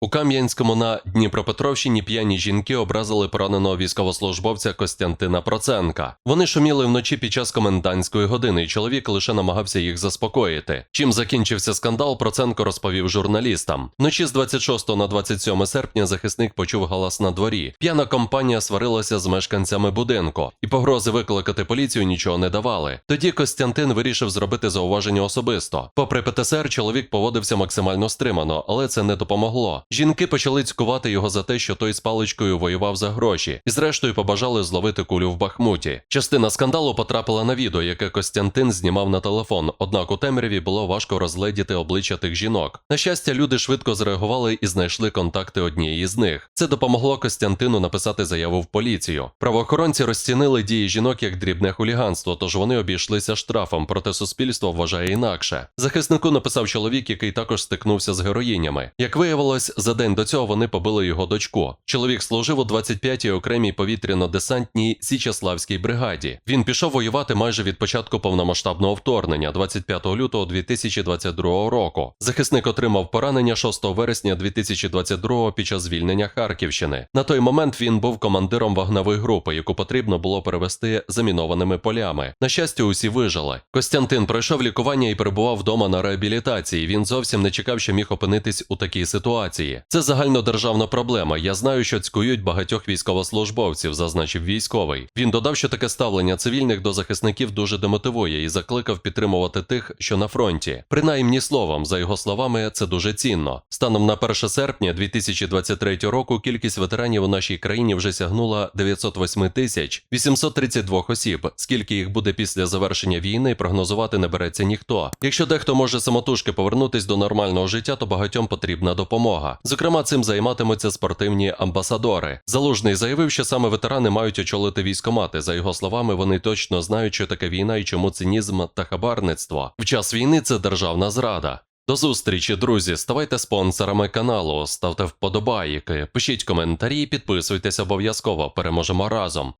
У Кам'янському на Дніпропетровщині п'яні жінки образили пораненого військовослужбовця Костянтина Проценка. Вони шуміли вночі під час комендантської години, і чоловік лише намагався їх заспокоїти. Чим закінчився скандал, Проценко розповів журналістам. Вночі з 26 на 27 серпня захисник почув галас на дворі. П'яна компанія сварилася з мешканцями будинку, і погрози викликати поліцію нічого не давали. Тоді Костянтин вирішив зробити зауваження особисто. Попри ПТСР, чоловік поводився максимально стримано, але це не допомогло. Жінки почали цькувати його за те, що той з паличкою воював за гроші, і зрештою побажали зловити кулю в Бахмуті. Частина скандалу потрапила на відео, яке Костянтин знімав на телефон. Однак у темряві було важко розгледіти обличчя тих жінок. На щастя, люди швидко зреагували і знайшли контакти однієї з них. Це допомогло Костянтину написати заяву в поліцію. Правоохоронці розцінили дії жінок як дрібне хуліганство, тож вони обійшлися штрафом, проте суспільство вважає інакше. Захиснику написав чоловік, який також стикнувся з героїнями. Як виявилось, за день до цього вони побили його дочку. Чоловік служив у 25-й окремій повітряно-десантній Січеславській бригаді. Він пішов воювати майже від початку повномасштабного вторгнення 25 лютого 2022 року. Захисник отримав поранення 6 вересня 2022 під час звільнення Харківщини. На той момент він був командиром вогневої групи, яку потрібно було перевести замінованими полями. На щастя, усі вижили. Костянтин пройшов лікування і перебував вдома на реабілітації. Він зовсім не чекав, що міг опинитись у такій ситуації. Це загальнодержавна проблема. Я знаю, що цькують багатьох військовослужбовців, зазначив військовий. Він додав, що таке ставлення цивільних до захисників дуже демотивує і закликав підтримувати тих, що на фронті. Принаймні словом, за його словами, це дуже цінно. Станом на 1 серпня 2023 року кількість ветеранів у нашій країні вже сягнула 908 тисяч 832 осіб. Скільки їх буде після завершення війни, прогнозувати не береться ніхто. Якщо дехто може самотужки повернутись до нормального життя, то багатьом потрібна допомога. Зокрема, цим займатимуться спортивні амбасадори. Залужний заявив, що саме ветерани мають очолити військомати. За його словами, вони точно знають, що таке війна і чому цинізм та хабарництво. В час війни це державна зрада. До зустрічі, друзі. Ставайте спонсорами каналу, ставте вподобайки, пишіть коментарі, підписуйтесь обов'язково. Переможемо разом.